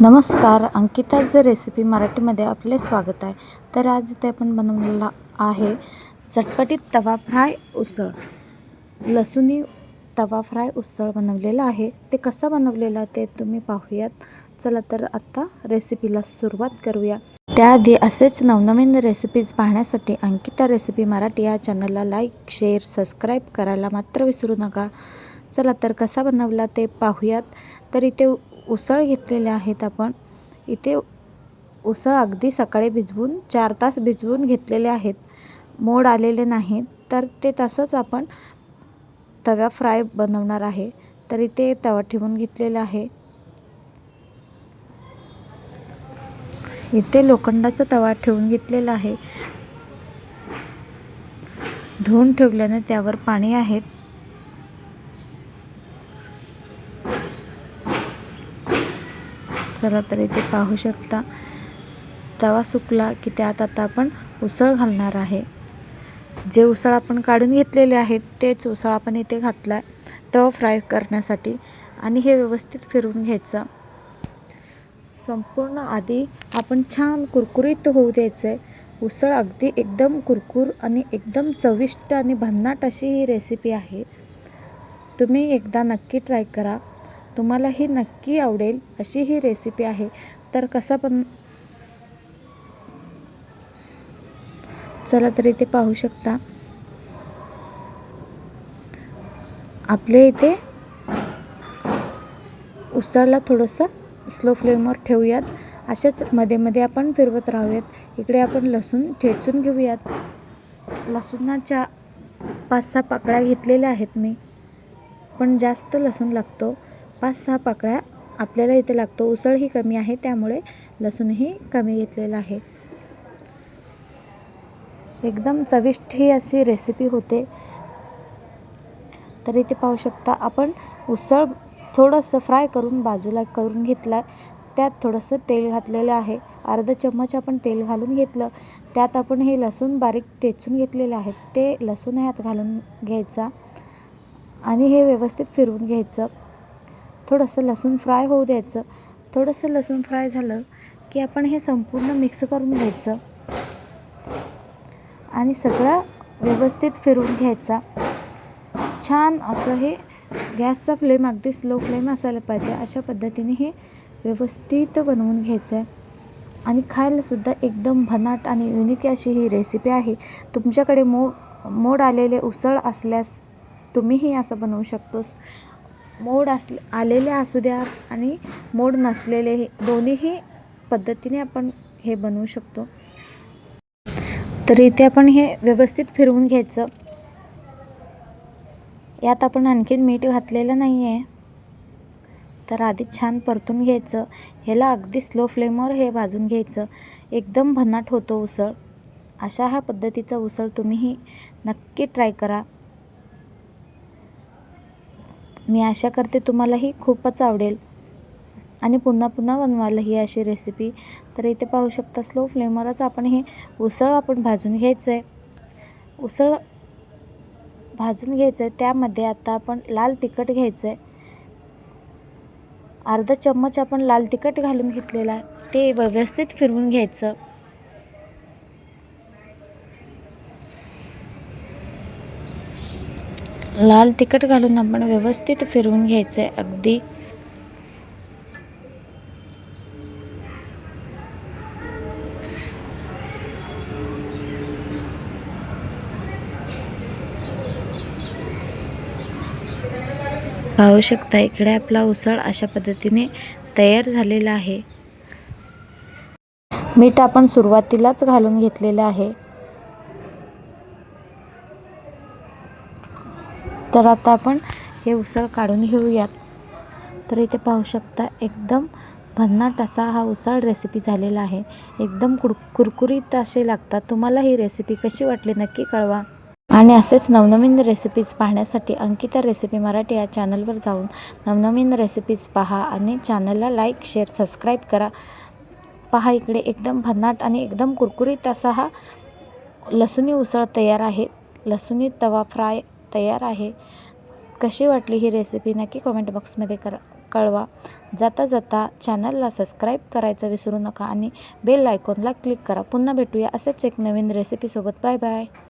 नमस्कार अंकिताज रेसिपी मराठीमध्ये आपले स्वागत आहे. तर आज इथे आपण बनवलेला आहे चटपटीत तवा फ्राय उसळ. लसुणी तवा फ्राय उसळ बनवलेला आहे. ते कसं बनवलेलं ते तुम्ही पाहूयात. चला तर आत्ता रेसिपीला सुरुवात करूया. त्याआधी असेच नवनवीन रेसिपीज पाहण्यासाठी अंकिता रेसिपी मराठी या चॅनलला लाईक शेअर सबस्क्राईब करायला मात्र विसरू नका. चला तर कसा बनवला ते पाहूयात. तर इथे उसळ घेतलेले आहेत आपण. इथे उसळ अगदी सकाळी भिजवून चार तास भिजवून घेतलेले आहेत. मोड आलेले नाहीत. तर ते तसंच आपण तव्या फ्राय बनवणार आहे. तर इथे तवा ठेवून घेतलेला आहे. इथे लोखंडाचा तवा ठेवून घेतलेला आहे. धुवून ठेवल्याने त्यावर पाणी आहेत चला तर इथे पाहू शकता. तवा सुकला की त्यात आता आपण उसळ घालणार आहे. जे उसळ आपण काढून घेतलेले आहेत तेच उसळ आपण इथे घातला आहे तवा फ्राय करण्यासाठी आणि हे व्यवस्थित फिरवून घ्यायचं. संपूर्ण आधी आपण छान कुरकुरीत होऊ द्यायचं आहे उसळ अगदी एकदम कुरकुर आणि एकदम चविष्ट आणि भन्नाट अशी ही रेसिपी आहे. तुम्ही एकदा नक्की ट्राय करा. तुम्हाला ही नक्की आवडेल अशी ही रेसिपी आहे. तर कसा पण चला तर इथे पाहू शकता. आपल्या इथे उसळला थोडंसं स्लो फ्लेमवर ठेवूयात. अशाच मध्ये मध्ये आपण फिरवत राहूयात. इकडे आपण लसूण ठेचून घेऊयात. लसूणाच्या पाच सहा पाकळ्या घेतलेल्या आहेत मी. पण जास्त लसूण लागतो. पाच सहा पाकळ्या आपल्याला इथे लागतो. उसळ ही कमी आहे त्यामुळे लसूणही कमी घेतलेला आहे. एकदम चविष्ट ही अशी रेसिपी होते. तर इथे पाहू शकता आपण उसळ थोडंसं फ्राय करून बाजूला करून घेतला. त्यात थोडंसं तेल घातलेलं आहे. अर्धा चम्मच आपण तेल घालून घेतलं. त्यात आपण हे लसूण बारीक टेचून घेतलेले आहे. ते लसूण ह्यात घालून घ्यायचा आणि हे व्यवस्थित फिरवून घ्यायचं. थोडंसं लसूण फ्राय होऊ द्यायचं. थोडंसं लसूण फ्राय झालं की आपण हे संपूर्ण मिक्स करून घ्यायचं. आणि सगळं व्यवस्थित फिरून घ्यायचा. छान असं हे गॅसचा फ्लेम अगदी स्लो फ्लेम असायला पाहिजे. अशा पद्धतीने हे व्यवस्थित बनवून घ्यायचं आहे आणि खायलासुद्धा एकदम भन्नाट आणि युनिक अशी ही रेसिपी आहे. तुमच्याकडे मो मोड आलेले उसळ असल्यास तुम्हीही असं बनवू शकतोस. मोड अस आलेले असू द्या आणि मोड नसलेले हे दोन्हीही पद्धतीने आपण हे बनवू शकतो. तर इथे आपण हे व्यवस्थित फिरवून घ्यायचं. यात आपण आणखीन मीठ घातलेलं नाही आहे तर आधी छान परतून घ्यायचं. ह्याला अगदी स्लो फ्लेमवर हे भाजून घ्यायचं. एकदम भन्नाट होतो उसळ. अशा ह्या पद्धतीचा उसळ तुम्हीही नक्की ट्राय करा. मी आशा करते तुम्हालाही खूपच आवडेल. आणि पुन्हा पुन्हा बनवायला ही अशी रेसिपी तर इथे पाहू शकता स्लो फ्लेमवरच आपण हे उसळ आपण भाजून घ्यायचं आहे उसळ भाजून घ्यायचं आहे त्यामध्ये आता आपण लाल तिखट घ्यायचं आहे अर्धा चम्मच आपण लाल तिखट घालून घेतलेला आहे. ते व्यवस्थित फिरवून घ्यायचं. लाल तिखट घालून आपण व्यवस्थित फिरवून घ्यायचं आहे अगदी. पाहू शकता इकडे आपला उसळ अशा पद्धतीने तयार झालेला आहे. मीठ आपण सुरुवातीलाच घालून घेतलेलं आहे. तर आता आपण हे उसळ काढून घेऊयात. तर इथे पाहू शकता एकदम भन्नाट असा हा उसळ रेसिपी झालेला आहे. एकदम कुर कुरकुरीत असे लागतात. तुम्हाला ही रेसिपी कशी वाटली नक्की कळवा. आणि असेच नवनवीन रेसिपीज पाहण्यासाठी अंकिता रेसिपी मराठी या चॅनलवर जाऊन नवनवीन रेसिपीज पहा आणि चॅनलला लाईक शेअर सबस्क्राईब करा. पहा इकडे एकदम भन्नाट आणि एकदम कुरकुरीत असा हा लसुणी उसळ तयार आहे. लसुणी तवा फ्राय तयार आहे. कशी वाटली ही रेसिपी नक्की कमेंट बॉक्समध्ये करा कळवा. जाता जाता चॅनलला सबस्क्राईब करायचं विसरू नका आणि बेल आयकॉनला क्लिक करा. पुन्हा भेटूया असेच एक नवीन रेसिपीसोबत बाय बाय